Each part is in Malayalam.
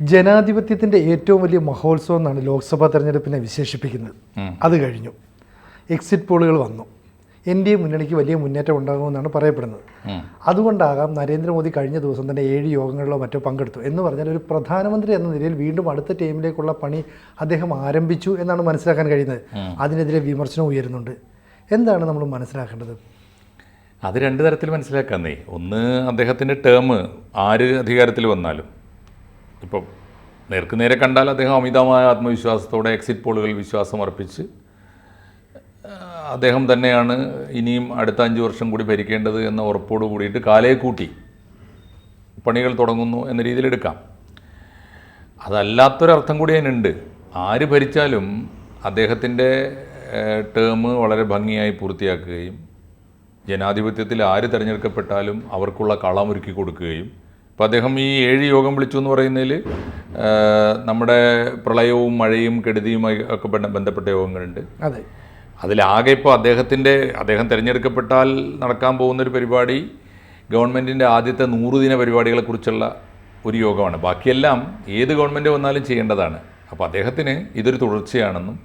ജനാധിപത്യത്തിന്റെ ഏറ്റവും വലിയ മഹോത്സവം എന്നാണ് ലോക്സഭാ തെരഞ്ഞെടുപ്പിനെ വിശേഷിപ്പിക്കുന്നത്. അത് കഴിഞ്ഞു. എക്സിറ്റ് പോളുകൾ വന്നു. എൻ ഡി എ മുന്നണിക്ക് വലിയ മുന്നേറ്റം ഉണ്ടാകുമെന്നാണ് പറയപ്പെടുന്നത്. അതുകൊണ്ടാകാം നരേന്ദ്രമോദി കഴിഞ്ഞ ദിവസം തന്നെ ഏഴ് യോഗങ്ങളിലോ മറ്റോ പങ്കെടുത്തു എന്ന് പറഞ്ഞാൽ ഒരു പ്രധാനമന്ത്രി എന്ന നിലയിൽ വീണ്ടും അടുത്ത ടീമിലേക്കുള്ള പണി അദ്ദേഹം ആരംഭിച്ചു എന്നാണ് മനസ്സിലാക്കാൻ കഴിയുന്നത്. അതിനെതിരെ വിമർശനം ഉയരുന്നുണ്ട്. എന്താണ് നമ്മൾ മനസ്സിലാക്കേണ്ടത്? അത് രണ്ട് തരത്തിൽ മനസ്സിലാക്കാന്നേ. ഒന്ന് അദ്ദേഹത്തിന്റെ ടേം ആര് അധികാരത്തിൽ വന്നാലും. ഇപ്പം നേർക്ക് നേരെ കണ്ടാൽ അദ്ദേഹം അമിതമായ ആത്മവിശ്വാസത്തോടെ എക്സിറ്റ് പോളുകളിൽ വിശ്വാസം അർപ്പിച്ച് അദ്ദേഹം തന്നെയാണ് ഇനിയും അടുത്ത അഞ്ച് വർഷം കൂടി ഭരിക്കേണ്ടത് എന്ന ഉറപ്പോട് കൂടിയിട്ട് കാലയെ കൂട്ടി പണികൾ തുടങ്ങുന്നു എന്ന രീതിയിൽ എടുക്കാം. അതല്ലാത്തൊരർത്ഥം കൂടി അതിനുണ്ട്. ആര് ഭരിച്ചാലും അദ്ദേഹത്തിന്റെ ടേം വളരെ ഭംഗിയായി പൂർത്തിയാക്കുകയും ജനാധിപത്യത്തിൽ ആര് തിരഞ്ഞെടുക്കപ്പെട്ടാലും അവർക്കുള്ള കളമൊരുക്കി കൊടുക്കുകയും ഇപ്പോൾ അദ്ദേഹം ഈ ഏഴ് യോഗം വിളിച്ചു എന്ന് പറയുന്നതിൽ നമ്മുടെ പ്രളയവും മഴയും കെടുതിയുമായി ഒക്കെ ബന്ധ- ബന്ധപ്പെട്ട യോഗങ്ങളുണ്ട്. അതെ. അതിലാകെ ഇപ്പോൾ അദ്ദേഹത്തിന്റെ അദ്ദേഹം തിരഞ്ഞെടുക്കപ്പെട്ടാൽ നടക്കാൻ പോകുന്നൊരു പരിപാടി ഗവൺമെന്റിന്റെ ആദ്യത്തെ നൂറ് ദിന പരിപാടികളെക്കുറിച്ചുള്ള ഒരു യോഗമാണ്. ബാക്കിയെല്ലാം ഏത് ഗവൺമെന്റ് വന്നാലും ചെയ്യേണ്ടതാണ്. അപ്പോൾ അദ്ദേഹത്തിന് ഇതൊരു തുടർച്ചയാണെന്നും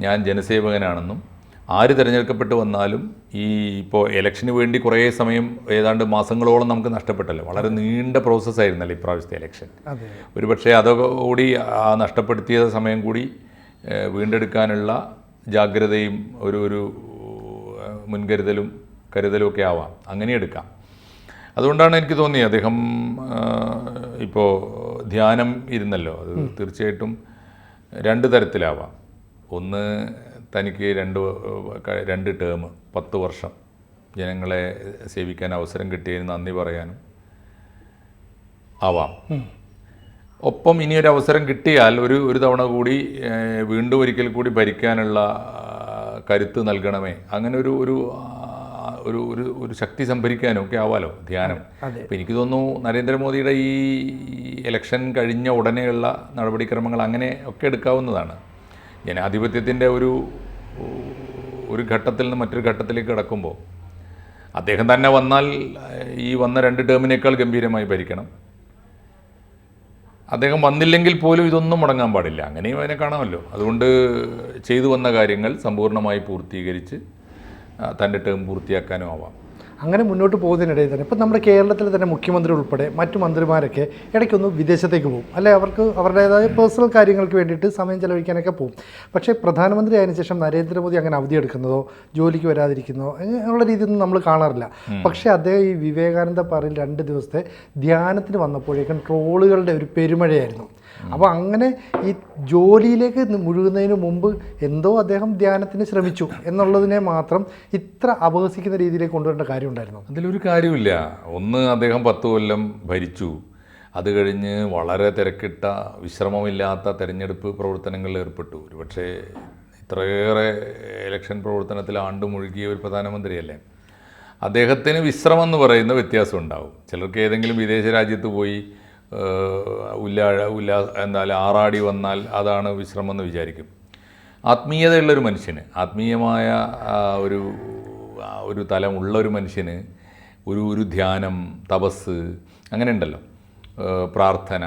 ഞാൻ ജനസേവകനാണെന്നും ആര് തിരഞ്ഞെടുക്കപ്പെട്ട് വന്നാലും ഈ ഇപ്പോൾ ഇലക്ഷന് വേണ്ടി കുറേ സമയം ഏതാണ്ട് മാസങ്ങളോളം നമുക്ക് നഷ്ടപ്പെട്ടല്ലോ. വളരെ നീണ്ട പ്രോസസ്സായിരുന്നല്ലോ ഇപ്രാവശ്യത്തെ ഇലക്ഷൻ ഒരു പക്ഷേ അതോടുകൂടി ആ നഷ്ടപ്പെടുത്തിയ സമയം കൂടി വീണ്ടെടുക്കാനുള്ള ജാഗ്രതയും ഒരു ഒരു മുൻകരുതലും കരുതലും ഒക്കെ ആവാം. അങ്ങനെ എടുക്കാം. അതുകൊണ്ടാണ് എനിക്ക് തോന്നിയത് അദ്ദേഹം ഇപ്പോൾ ധ്യാനം ഇരുന്നല്ലോ. അത് തീർച്ചയായിട്ടും രണ്ട് തരത്തിലാവാം. ഒന്ന് തനിക്ക് രണ്ട് രണ്ട് ടേം പത്ത് വർഷം. ജനങ്ങളെ സേവിക്കാൻ അവസരം കിട്ടിയതിന് നന്ദി പറയാനും ആവാം. ഒപ്പം ഇനി ഒരു അവസരം കിട്ടിയാൽ ഒരു ഒരു തവണ കൂടി വീണ്ടും ഒരിക്കൽ കൂടി ഭരിക്കാനുള്ള കരുത്ത് നൽകണമേ. അങ്ങനെ ഒരു ഒരു ഒരു ഒരു ഒരു ശക്തി സംഭരിക്കാനും ഒക്കെ ആവാലോ ധ്യാനം. അപ്പം എനിക്ക് തോന്നുന്നു നരേന്ദ്രമോദിയുടെ ഈ ഇലക്ഷൻ കഴിഞ്ഞ ഉടനെയുള്ള നടപടിക്രമങ്ങൾ അങ്ങനെ ഒക്കെ എടുക്കാവുന്നതാണ്. ജനാധിപത്യത്തിന്റെ ഒരു ഒരു ഘട്ടത്തിൽ നിന്ന് മറ്റൊരു ഘട്ടത്തിലേക്ക് കടക്കുമ്പോൾ അദ്ദേഹം തന്നെ വന്നാൽ ഈ വന്ന രണ്ട് ടേമിനേക്കാൾ ഗംഭീരമായി ഭരിക്കണം. അദ്ദേഹം വന്നില്ലെങ്കിൽ പോലും ഇതൊന്നും മുടങ്ങാൻ പാടില്ല. അങ്ങനെയും അതിനെ കാണാമല്ലോ. അതുകൊണ്ട് ചെയ്തു വന്ന കാര്യങ്ങൾ സമ്പൂർണമായി പൂർത്തീകരിച്ച് തന്റെ ടേം പൂർത്തിയാക്കാനും ആവാം. അങ്ങനെ മുന്നോട്ട് പോകുന്നതിനിടയിൽ തന്നെ ഇപ്പം നമ്മുടെ കേരളത്തിൽ തന്നെ മുഖ്യമന്ത്രി ഉൾപ്പെടെ മറ്റു മന്ത്രിമാരൊക്കെ ഇടയ്ക്കൊന്ന് വിദേശത്തേക്ക് പോകും. അല്ലെ അവർക്ക് അവരുടേതായ പേഴ്സണൽ കാര്യങ്ങൾക്ക് വേണ്ടിയിട്ട് സമയം ചെലവഴിക്കാനൊക്കെ പോകും. പക്ഷേ പ്രധാനമന്ത്രി ആയതിനു ശേഷം നരേന്ദ്രമോദി അങ്ങനെ അവധി എടുക്കുന്നതോ ജോലിക്ക് വരാതിരിക്കുന്നതോ അങ്ങനെയുള്ള രീതിയൊന്നും നമ്മൾ കാണാറില്ല. പക്ഷേ അദ്ദേഹം ഈ വിവേകാനന്ദ പാറയിൽ രണ്ട് ദിവസത്തെ ധ്യാനത്തിന് വന്നപ്പോഴേക്കും ട്രോളുകളുടെ ഒരു പെരുമഴയായിരുന്നു. അപ്പോൾ അങ്ങനെ ഈ ജോലിയിലേക്ക് മുഴുകുന്നതിന് മുമ്പ് എന്തോ അദ്ദേഹം ധ്യാനത്തിന് ശ്രമിച്ചു എന്നുള്ളതിനെ മാത്രം ഇത്ര അപഹസിക്കുന്ന രീതിയിലേക്ക് കൊണ്ടുവരേണ്ട കാര്യമുണ്ടായിരുന്നു? അതിലൊരു കാര്യമില്ല ഒന്ന് അദ്ദേഹം പത്ത് കൊല്ലം ഭരിച്ചു. അത് കഴിഞ്ഞ് വളരെ തിരക്കിട്ട വിശ്രമമില്ലാത്ത തെരഞ്ഞെടുപ്പ് പ്രവർത്തനങ്ങളിൽ ഏർപ്പെട്ടു. ഒരുപക്ഷെ ഇത്രയേറെ ഇലക്ഷൻ പ്രവർത്തനത്തിൽ ആണ്ട് മുഴുകിയ ഒരു പ്രധാനമന്ത്രിയല്ലേ. അദ്ദേഹത്തിന് വിശ്രമം എന്ന് പറയുന്ന വ്യത്യാസം ഉണ്ടാവും. ചിലർക്ക് ഏതെങ്കിലും വിദേശ രാജ്യത്ത് പോയി ഏഹ്, ഉല്ലാ എന്നാൽ ആറാടി വന്നാൽ അതാണ് വിശ്രമം എന്ന് വിചാരിക്കും. ആത്മീയതയുള്ളൊരു മനുഷ്യന് ആത്മീയമായ ഒരു ഒരു തലമുള്ള ഒരു മനുഷ്യന് ഒരു ഒരു ധ്യാനം തപസ് അങ്ങനെ ഉണ്ടല്ലോ. പ്രാർത്ഥന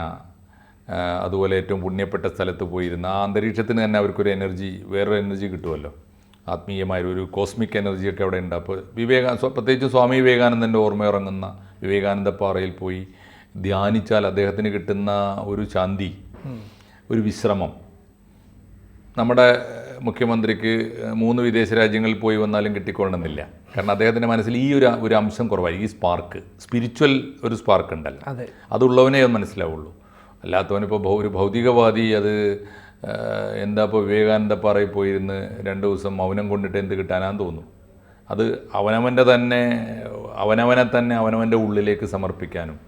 അതുപോലെ ഏറ്റവും പുണ്യപ്പെട്ട സ്ഥലത്ത് പോയിരുന്ന ആ അന്തരീക്ഷത്തിന് തന്നെ അവർക്കൊരു എനർജി വേറൊരു എനർജി കിട്ടുമല്ലോ. ആത്മീയമായ ഒരു കോസ്മിക് എനർജിയൊക്കെ അവിടെ ഉണ്ട്. അപ്പോൾ വിവേകാ പ്രത്യേകിച്ച് സ്വാമി വിവേകാനന്ദന്റെ ഓർമ്മയിറങ്ങുന്ന വിവേകാനന്ദ പാറയിൽ പോയി ധ്യാനിച്ചാൽ അദ്ദേഹത്തിന് കിട്ടുന്ന ഒരു ശാന്തി ഒരു വിശ്രമം. നമ്മുടെ മുഖ്യമന്ത്രിക്ക് മൂന്ന് വിദേശ രാജ്യങ്ങളിൽ പോയി വന്നാലും കിട്ടിക്കൊള്ളണമെന്നില്ല. കാരണം അദ്ദേഹത്തിന്റെ മനസ്സിൽ ഈ ഒരു ഒരു അംശം കുറവായി ഈ സ്പാർക്ക്. സ്പിരിച്വൽ ഒരു സ്പാർക്ക് ഉണ്ടല്ലോ. അതെ. അതുള്ളവനേ അത് മനസ്സിലാവുള്ളൂ. അല്ലാത്തവനിപ്പോൾ ഒരു ഭൗതികവാദി അത് എന്താ ഇപ്പോൾ വിവേകാനന്ദ പാറയിൽ പോയിരുന്ന് രണ്ട് ദിവസം മൗനം കൊണ്ടിട്ട് എന്ത് കിട്ടാനാന്ന് തോന്നും അത് അവനവന്റെ തന്നെ അവനവനെ തന്നെ അവനവന്റെ ഉള്ളിലേക്ക് സമർപ്പിക്കാനും.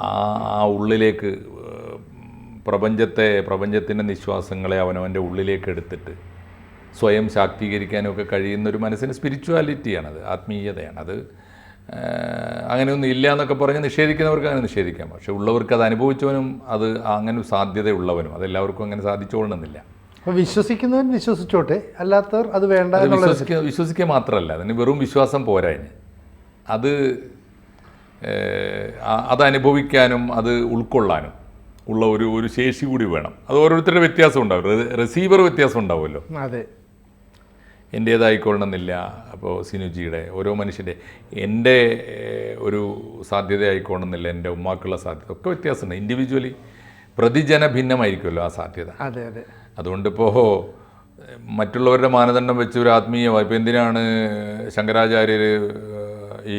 ആ ആ ഉള്ളിലേക്ക് പ്രപഞ്ചത്തെ പ്രപഞ്ചത്തിന്റെ നിശ്വാസങ്ങളെ അവനവന്റെ ഉള്ളിലേക്ക് എടുത്തിട്ട് സ്വയം ശാക്തീകരിക്കാനൊക്കെ കഴിയുന്നൊരു കഴിയുന്ന ഒരു മനസ്സിന് സ്പിരിച്വാലിറ്റിയാണത് ആത്മീയതയാണ്. അത് ഏഹ്, അങ്ങനെയൊന്നും ഇല്ല എന്നൊക്കെ പറഞ്ഞ് നിഷേധിക്കുന്നവർക്ക് അങ്ങനെ നിഷേധിക്കാം. പക്ഷേ ഉള്ളവർക്ക് അത് അനുഭവിച്ചവനും അത് അങ്ങനെ സാധ്യതയുള്ളവനും അതെല്ലാവർക്കും അങ്ങനെ സാധിച്ചുകൊള്ളണമെന്നില്ല അപ്പോൾ വിശ്വസിക്കുന്നവൻ വിശ്വസിച്ചോട്ടെ അല്ലാത്തവർ അത് വേണ്ട വിശ്വസിക്കുക വിശ്വസിക്കുക മാത്രമല്ല അതിന് വെറും വിശ്വാസം പോരാ അത് അത് അനുഭവിക്കാനും അത് ഉൾക്കൊള്ളാനും ഉള്ള ഒരു ഒരു ശേഷി കൂടി വേണം. അത് ഓരോരുത്തരുടെ വ്യത്യാസം ഉണ്ടാവും. റിസീവർ വ്യത്യാസം ഉണ്ടാവുമല്ലോ. അതെ. എന്റേതായിക്കൊള്ളണമെന്നില്ല അപ്പോൾ സിനുജിയുടെ ഓരോ മനുഷ്യന്റെ എന്റെ ഒരു സാധ്യത ആയിക്കൊള്ളണമെന്നില്ല എന്റെ ഉമ്മാക്കുള്ള സാധ്യത. ഒക്കെ വ്യത്യാസമുണ്ട്. ഇൻഡിവിജ്വലി പ്രതിജന ഭിന്നമായിരിക്കുമല്ലോ ആ സാധ്യത. അതെ അതെ. അതുകൊണ്ടിപ്പോൾ മറ്റുള്ളവരുടെ മാനദണ്ഡം വെച്ച് ഒരു ആത്മീയമായി ഇപ്പോൾ എന്തിനാണ് ശങ്കരാചാര്യർ ഈ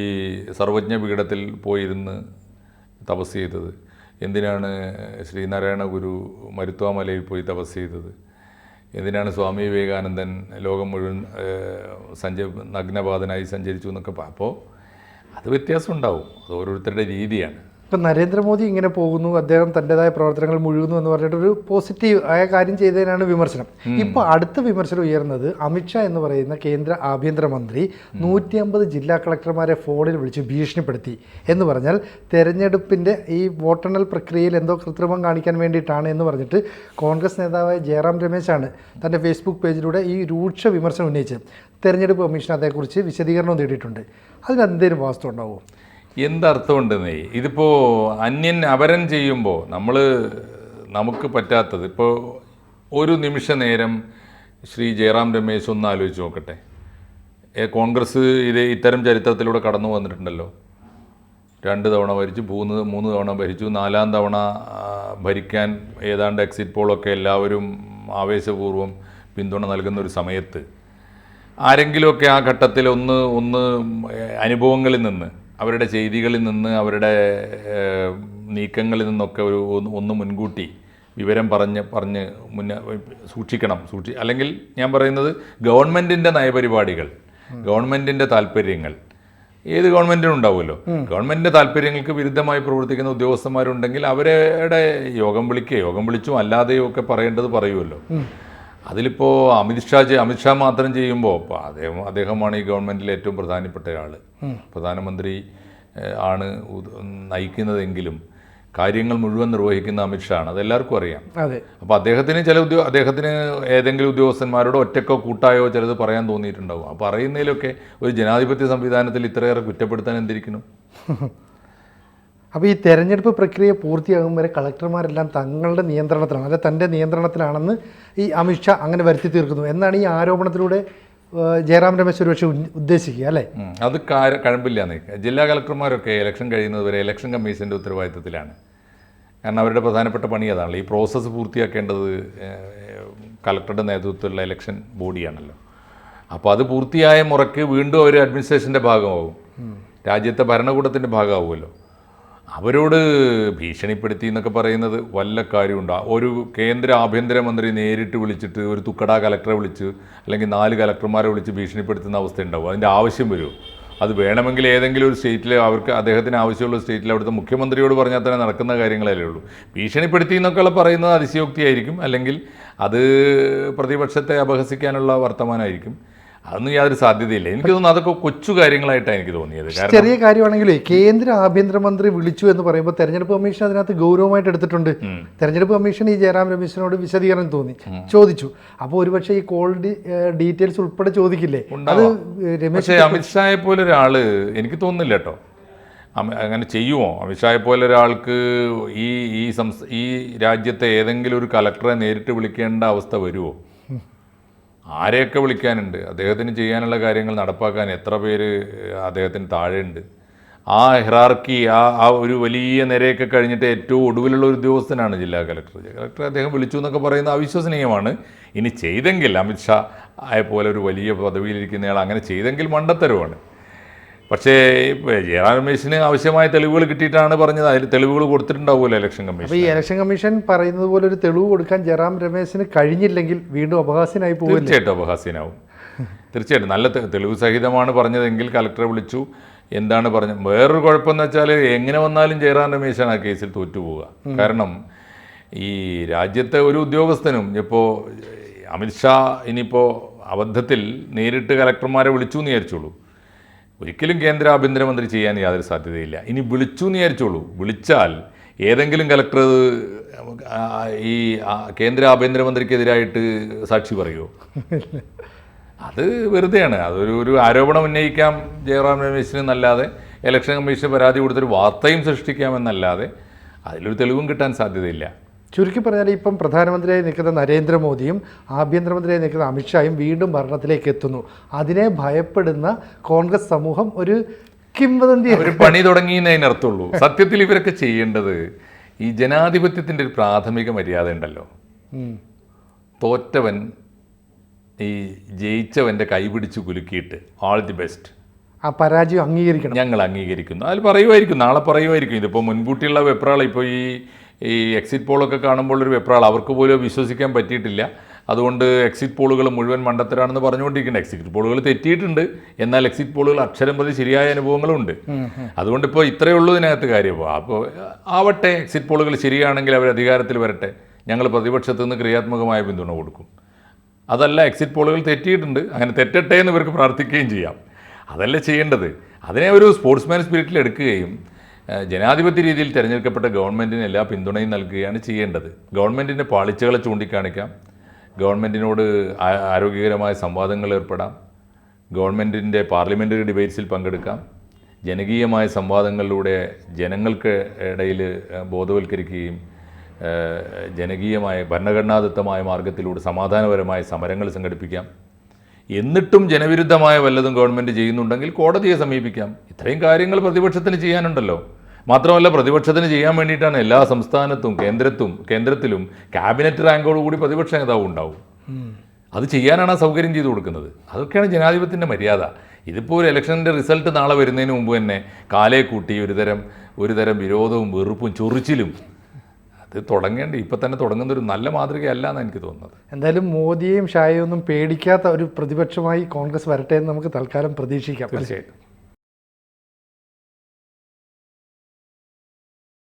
സർവജ്ഞ പീഠത്തിൽ പോയിരുന്ന് തപസ് ചെയ്തത്. എന്തിനാണ് ശ്രീനാരായണ ഗുരു മരുത്വാമലയിൽ പോയി തപസ് ചെയ്തത്? എന്തിനാണ് സ്വാമി വിവേകാനന്ദൻ ലോകം മുഴുവൻ സഞ്ച നഗ്നപാതനായി സഞ്ചരിച്ചു എന്നൊക്കെ അപ്പോൾ അത് വ്യത്യാസം ഉണ്ടാവും. അത് ഓരോരുത്തരുടെ രീതിയാണ്. ഇപ്പം നരേന്ദ്രമോദി ഇങ്ങനെ പോകുന്നു അദ്ദേഹം തന്റെതായ പ്രവർത്തനങ്ങൾ മുഴുകുന്നു എന്ന് പറഞ്ഞിട്ട് ഒരു പോസിറ്റീവ് ആയ കാര്യം ചെയ്തതിനാണ് വിമർശനം. ഇപ്പോൾ അടുത്ത വിമർശനം ഉയർന്നത് അമിത്ഷാ എന്ന് പറയുന്ന കേന്ദ്ര ആഭ്യന്തരമന്ത്രി നൂറ്റി അമ്പത് ജില്ലാ കളക്ടർമാരെ ഫോണിൽ വിളിച്ച് ഭീഷണിപ്പെടുത്തി എന്ന് പറഞ്ഞാൽ തെരഞ്ഞെടുപ്പിന്റെ ഈ വോട്ടെണ്ണൽ പ്രക്രിയയിൽ എന്തോ കൃത്രിമം കാണിക്കാൻ വേണ്ടിയിട്ടാണ് എന്ന് പറഞ്ഞിട്ട് കോൺഗ്രസ് നേതാവായ ജയറാം രമേശാണ് തന്റെ ഫേസ്ബുക്ക് പേജിലൂടെ ഈ രൂക്ഷ വിമർശനം ഉന്നയിച്ചത്. തെരഞ്ഞെടുപ്പ് കമ്മീഷൻ അതേക്കുറിച്ച് വിശദീകരണം തേടിയിട്ടുണ്ട് അതിനെന്തേലും വാസ്തു ഉണ്ടാവുമോ എന്തർത്ഥമുണ്ടെന്നേ ഇതിപ്പോൾ അന്യൻ അപരൻ ചെയ്യുമ്പോൾ നമ്മൾ നമുക്ക് പറ്റാത്തത്. ഇപ്പോൾ ഒരു നിമിഷ നേരം ശ്രീ ജയറാം രമേശ് ഒന്ന് ആലോചിച്ച് നോക്കട്ടെ. കോൺഗ്രസ് ഇത് ഇത്തരം ചരിത്രത്തിലൂടെ കടന്നു വന്നിട്ടുണ്ടല്ലോ. രണ്ട് തവണ ഭരിച്ചു മൂന്ന് മൂന്ന് തവണ ഭരിച്ചു നാലാം തവണ ഭരിക്കാൻ ഏതാണ്ട് എക്സിറ്റ് പോളൊക്കെ എല്ലാവരും ആവേശപൂർവം പിന്തുണ നൽകുന്ന ഒരു സമയത്ത് ആരെങ്കിലുമൊക്കെ ആ ഘട്ടത്തിൽ ഒന്ന് ഒന്ന് അനുഭവങ്ങളിൽ നിന്ന് അവരുടെ ചെയ്തികളിൽ നിന്ന് അവരുടെ നീക്കങ്ങളിൽ നിന്നൊക്കെ ഒരു ഒന്ന് മുൻകൂട്ടി വിവരം പറഞ്ഞ് പറഞ്ഞ് മുന്നേ സൂക്ഷിക്കണം. സൂക്ഷി അല്ലെങ്കിൽ ഞാൻ പറയുന്നത് ഗവൺമെന്റിന്റെ നയപരിപാടികൾ ഗവൺമെന്റിന്റെ താല്പര്യങ്ങൾ. ഏത് ഗവൺമെന്റിനും ഉണ്ടാവുമല്ലോ. ഗവൺമെന്റിന്റെ താല്പര്യങ്ങൾക്ക് വിരുദ്ധമായി പ്രവർത്തിക്കുന്ന ഉദ്യോഗസ്ഥന്മാരുണ്ടെങ്കിൽ അവരുടെ യോഗം വിളിക്കുകയോ യോഗം വിളിച്ചും അല്ലാതെയോ ഒക്കെ പറയേണ്ടത് പറയുമല്ലോ. അതിലിപ്പോൾ അമിത്ഷാ അമിത് അമിത്ഷാ മാത്രം ചെയ്യുമ്പോൾ അപ്പോൾ അദ്ദേഹം അദ്ദേഹമാണ് ഈ ഗവൺമെന്റിലെ ഏറ്റവും പ്രധാനപ്പെട്ട ആൾ പ്രധാനമന്ത്രി ആണ് നയിക്കുന്നതെങ്കിലും കാര്യങ്ങൾ മുഴുവൻ നിർവഹിക്കുന്ന അമിത്ഷാ ആണ്. അതെല്ലാവർക്കും അറിയാം. അതെ. അപ്പോൾ അദ്ദേഹത്തിന് ചില ഉദ്യോഗ അദ്ദേഹത്തിന് ഏതെങ്കിലും ഉദ്യോഗസ്ഥന്മാരോട് ഒറ്റക്കോ കൂട്ടായോ ചിലത് പറയാൻ തോന്നിയിട്ടുണ്ടാവും. അപ്പോൾ അറിയുന്നതിലൊക്കെ ഒരു ജനാധിപത്യ സംവിധാനത്തിൽ ഇത്രയേറെ കുറ്റപ്പെടുത്താൻ എന്തിരിക്കുന്നു? അപ്പോൾ ഈ തെരഞ്ഞെടുപ്പ് പ്രക്രിയ പൂർത്തിയാകും വരെ കളക്ടർമാരെല്ലാം തങ്ങളുടെ നിയന്ത്രണത്തിലാണ് അല്ലെ തന്റെ നിയന്ത്രണത്തിലാണെന്ന് ഈ അമിത്ഷാ അങ്ങനെ വരുത്തി തീർക്കുന്നു. എന്നാണ് ഈ ആരോപണത്തിലൂടെ ജയറാം രമേശ് ഒരുപക്ഷെ ഉദ്ദേശിക്കുക അല്ലേ. അത് കാര കഴമ്പില്ലാന്ന്. ജില്ലാ കളക്ടർമാരൊക്കെ ഇലക്ഷൻ കഴിയുന്നത് വരെ ഇലക്ഷൻ കമ്മീഷന്റെ ഉത്തരവാദിത്തത്തിലാണ് കാരണം അവരുടെ പ്രധാനപ്പെട്ട പണി അതാണല്ലോ ഈ പ്രോസസ്സ് പൂർത്തിയാക്കേണ്ടത് കളക്ടറുടെ നേതൃത്വത്തിലുള്ള ഇലക്ഷൻ ബോഡിയാണല്ലോ. അപ്പോൾ അത് പൂർത്തിയായ മുറയ്ക്ക് വീണ്ടും അവർ അഡ്മിനിസ്ട്രേഷന്റെ ഭാഗമാവും. രാജ്യത്തെ ഭരണകൂടത്തിന്റെ ഭാഗമാവുമല്ലോ. അവരോട് ഭീഷണിപ്പെടുത്തി എന്നൊക്കെ പറയുന്നത് വല്ല കാര്യമുണ്ട്? ഒരു കേന്ദ്ര ആഭ്യന്തരമന്ത്രി നേരിട്ട് വിളിച്ചിട്ട് ഒരു തുക്കട കലക്ടറെ വിളിച്ച് അല്ലെങ്കിൽ നാല് കലക്ടർമാരെ വിളിച്ച് ഭീഷണിപ്പെടുത്തുന്ന അവസ്ഥ ഉണ്ടാവും അതിന്റെ ആവശ്യം വരുമോ അത് വേണമെങ്കിൽ ഏതെങ്കിലും ഒരു സ്റ്റേറ്റിൽ അവർക്ക് അദ്ദേഹത്തിന് ആവശ്യമുള്ള സ്റ്റേറ്റിൽ അവിടുത്തെ മുഖ്യമന്ത്രിയോട് പറഞ്ഞാൽ തന്നെ നടക്കുന്ന കാര്യങ്ങളല്ലേ ഉള്ളൂ. ഭീഷണിപ്പെടുത്തി എന്നൊക്കെയുള്ള പറയുന്നത് അതിശയോക്തിയായിരിക്കും. അല്ലെങ്കിൽ അത് പ്രതിപക്ഷത്തെ അപഹസിക്കാനുള്ള വർത്തമാനമായിരിക്കും. അതൊന്നും യാതൊരു സാധ്യതയില്ല. എനിക്ക് തോന്നുന്നു അതൊക്കെ കൊച്ചു കാര്യങ്ങളായിട്ടാണ് എനിക്ക് തോന്നിയത്. ചെറിയ കാര്യമാണെങ്കിലേ കേന്ദ്ര ആഭ്യന്തരമന്ത്രി വിളിച്ചു എന്ന് പറയുമ്പോൾ തെരഞ്ഞെടുപ്പ് കമ്മീഷൻ അതിനകത്ത് ഗൗരവമായിട്ട് എടുത്തിട്ടുണ്ട്. തെരഞ്ഞെടുപ്പ് കമ്മീഷൻ ഈ ജയറാം രമേശിനോട് വിശദീകരണം തോന്നി. ചോദിച്ചു. അപ്പോൾ ഒരുപക്ഷെ ഈ കോൾ ഡീറ്റെയിൽസ് ഉൾപ്പെടെ ചോദിക്കില്ലേ? അത് രമേശ് അമിത്ഷായെ പോലെ ഒരാൾ എനിക്ക് തോന്നുന്നില്ല കേട്ടോ. അങ്ങനെ ചെയ്യുമോ അമിത്ഷായെ പോലെ ഒരാൾക്ക് ഈ ഈ സംസ്ഥ ഈ രാജ്യത്തെ ഏതെങ്കിലും ഒരു കലക്ടറെ നേരിട്ട് വിളിക്കേണ്ട അവസ്ഥ വരുമോ ആരെയൊക്കെ വിളിക്കാനുണ്ട്? അദ്ദേഹത്തിന് ചെയ്യാനുള്ള കാര്യങ്ങൾ നടപ്പാക്കാൻ എത്ര പേര് അദ്ദേഹത്തിന് താഴെയുണ്ട്? ആ ഹിറാർക്കി ആ ആ ഒരു വലിയ നിരയൊക്കെ കഴിഞ്ഞിട്ട് ഏറ്റവും ഒടുവിലുള്ള ഒരു ഉദ്യോഗസ്ഥനാണ് ജില്ലാ കലക്ടർ. കലക്ടർ അദ്ദേഹം വിളിച്ചു എന്നൊക്കെ പറയുന്നത് അവിശ്വസനീയമാണ്. ഇനി ചെയ്തെങ്കിൽ അമിത്ഷാ ആയ പോലെ ഒരു വലിയ പദവിയിലിരിക്കുന്നയാൾ അങ്ങനെ ചെയ്തെങ്കിൽ മണ്ടത്തരമാണ്. പക്ഷേ ജയറാം രമേശിന് ആവശ്യമായ തെളിവുകൾ കിട്ടിയിട്ടാണ് പറഞ്ഞത്. അതിൽ തെളിവുകൾ കൊടുത്തിട്ടുണ്ടാവുമല്ലോ ഇലക്ഷൻ കമ്മീഷൻ ഈ ഇലക്ഷൻ കമ്മീഷൻ പറയുന്നത് പോലെ ഒരു തെളിവ് കൊടുക്കാൻ ജയറാം രമേശിന് കഴിഞ്ഞില്ലെങ്കിൽ വീണ്ടും അപഹാസ്യനായി പോകും തീർച്ചയായിട്ടും അപഹാസ്യനാവും. തീർച്ചയായിട്ടും. നല്ല തെളിവ് സഹിതമാണ് പറഞ്ഞതെങ്കിൽ കലക്ടറെ വിളിച്ചു. എന്താണ് പറഞ്ഞത് വേറൊരു കുഴപ്പമെന്ന് വെച്ചാൽ എങ്ങനെ വന്നാലും ജയറാം രമേശാണ് ആ കേസിൽ തോറ്റുപോവുക. കാരണം ഈ രാജ്യത്തെ ഒരു ഉദ്യോഗസ്ഥനും ഇപ്പോൾ അമിത്ഷാ ഇനിയിപ്പോൾ അബദ്ധത്തിൽ നേരിട്ട് കലക്ടർമാരെ വിളിച്ചു എന്ന് വിചാരിച്ചോളൂ. ഒരിക്കലും കേന്ദ്ര ആഭ്യന്തരമന്ത്രി ചെയ്യാൻ യാതൊരു സാധ്യതയില്ല. ഇനി വിളിച്ചു എന്ന് വിചാരിച്ചോളൂ. വിളിച്ചാൽ ഏതെങ്കിലും കലക്ടർ ഈ കേന്ദ്ര ആഭ്യന്തരമന്ത്രിക്കെതിരായിട്ട് സാക്ഷി പറയുമോ അത് വെറുതെയാണ്. അതൊരു ഒരു ആരോപണം ഉന്നയിക്കാം ജയറാം രമേശിന് എന്നല്ലാതെ. ഇലക്ഷൻ കമ്മീഷന് പരാതി കൊടുത്തൊരു വാർത്തയും സൃഷ്ടിക്കാമെന്നല്ലാതെ അതിലൊരു തെളിവും കിട്ടാൻ സാധ്യതയില്ല. ചുരുക്കി പറഞ്ഞാൽ ഇപ്പം പ്രധാനമന്ത്രിയായി നിൽക്കുന്ന നരേന്ദ്രമോദിയും ആഭ്യന്തരമന്ത്രിയായി നിൽക്കുന്ന അമിത്ഷായും വീണ്ടും ഭരണത്തിലേക്ക് എത്തുന്നു. അതിനെ ഭയപ്പെടുന്ന കോൺഗ്രസ് സമൂഹം ഒരു കിംവദന്തി ഒരു പണി തുടങ്ങിയെന്നതിനർത്ഥമുള്ളൂ സത്യത്തിൽ ഇവരൊക്കെ ചെയ്യേണ്ടത് ഈ ജനാധിപത്യത്തിന്റെ ഒരു പ്രാഥമിക മര്യാദ ഉണ്ടല്ലോ. തോറ്റവൻ ഈ ജയിച്ചവന്റെ കൈപിടിച്ച് കുലുക്കിയിട്ട് ആൾ ദി ബെസ്റ്റ് ആ പരാജയം അംഗീകരിക്കണം. ഞങ്ങൾ അംഗീകരിക്കുന്നു. അതിൽ പറയുമായിരിക്കും നാളെ പറയുമായിരിക്കും. ഇതിപ്പോൾ മുൻകൂട്ടിയുള്ള വെപ്രാളം ഇപ്പോൾ ഈ ഈ എക്സിറ്റ് പോളൊക്കെ കാണുമ്പോൾ ഒരു വെപ്രാൾ അവർക്ക് പോലും വിശ്വസിക്കാൻ പറ്റിയിട്ടില്ല. അതുകൊണ്ട് എക്സിറ്റ് പോളുകൾ മുഴുവൻ മണ്ടത്തരാണെന്ന് പറഞ്ഞുകൊണ്ടിരിക്കുന്നത് എക്സിറ്റ് പോളുകൾ തെറ്റിയിട്ടുണ്ട്. എന്നാൽ എക്സിറ്റ് പോളുകൾ അക്ഷരം പ്രതി ശരിയായ അനുഭവങ്ങളുണ്ട് അതുകൊണ്ട് ഇപ്പോൾ ഇത്രയേ ഉള്ളൂ ഇതിനകത്ത് കാര്യം. അപ്പോൾ ആവട്ടെ എക്സിറ്റ് പോളുകൾ ശരിയാണെങ്കിൽ അവർ അധികാരത്തിൽ വരട്ടെ. ഞങ്ങൾ പ്രതിപക്ഷത്തു നിന്ന് ക്രിയാത്മകമായ പിന്തുണ കൊടുക്കും. അതല്ല എക്സിറ്റ് പോളുകൾ തെറ്റിയിട്ടുണ്ട്. അങ്ങനെ തെറ്റട്ടെ എന്ന് ഇവർക്ക് പ്രാർത്ഥിക്കുകയും ചെയ്യാം. അതല്ല ചെയ്യേണ്ടത്. അതിനെ ഒരു സ്പോർട്സ്മാൻ സ്പിരിറ്റിൽ എടുക്കുകയും ജനാധിപത്യ രീതിയിൽ തിരഞ്ഞെടുക്കപ്പെട്ട ഗവൺമെന്റിന് എല്ലാ പിന്തുണയും നൽകുകയാണ് ചെയ്യേണ്ടത്. ഗവൺമെന്റിന്റെ പാളിച്ചകളെ ചൂണ്ടിക്കാണിക്കാം. ഗവൺമെന്റിനോട് ആരോഗ്യകരമായ സംവാദങ്ങൾ ഏർപ്പെടാം. ഗവൺമെന്റിന്റെ പാർലമെന്ററി ഡിബേറ്റ്സിൽ പങ്കെടുക്കാം. ജനകീയമായ സംവാദങ്ങളിലൂടെ ജനങ്ങൾക്ക് ഇടയിൽ ബോധവൽക്കരിക്കുകയും ജനകീയമായ ഭരണഘടനാദത്തമായ മാർഗത്തിലൂടെ സമാധാനപരമായ സമരങ്ങൾ സംഘടിപ്പിക്കാം. എന്നിട്ടും ജനവിരുദ്ധമായ വല്ലതും ഗവൺമെന്റ് ചെയ്യുന്നുണ്ടെങ്കിൽ കോടതിയെ സമീപിക്കാം. ഇത്രയും കാര്യങ്ങൾ പ്രതിപക്ഷത്തിന് ചെയ്യാനുണ്ടല്ലോ. മാത്രമല്ല പ്രതിപക്ഷത്തിന് ചെയ്യാൻ വേണ്ടിയിട്ടാണ് എല്ലാ സംസ്ഥാനത്തും കേന്ദ്രത്തും കേന്ദ്രത്തിലും ക്യാബിനറ്റ് റാങ്കോടുകൂടി പ്രതിപക്ഷ നേതാവ് ഉണ്ടാവും. അത് ചെയ്യാനാണ് ആ സൗകര്യം ചെയ്തു കൊടുക്കുന്നത്. അതൊക്കെയാണ് ജനാധിപത്യത്തിന്റെ മര്യാദ. ഇതിപ്പോൾ ഒരു ഇലക്ഷന്റെ റിസൾട്ട് നാളെ വരുന്നതിന് മുമ്പ് തന്നെ കാലേ കൂട്ടി ഒരുതരം ഒരുതരം വിരോധവും വെറുപ്പും ചൊറിച്ചിലും. അത് തുടങ്ങേണ്ട ഇപ്പം തന്നെ തുടങ്ങുന്ന ഒരു നല്ല മാതൃകയല്ല എന്നാണ് എനിക്ക് തോന്നുന്നത്. എന്തായാലും മോദിയെയും ഷായെയൊന്നും പേടിക്കാത്ത ഒരു പ്രതിപക്ഷമായി കോൺഗ്രസ് വരട്ടെ എന്ന് നമുക്ക് തൽക്കാലം പ്രതീക്ഷിക്കാം. തീർച്ചയായിട്ടും.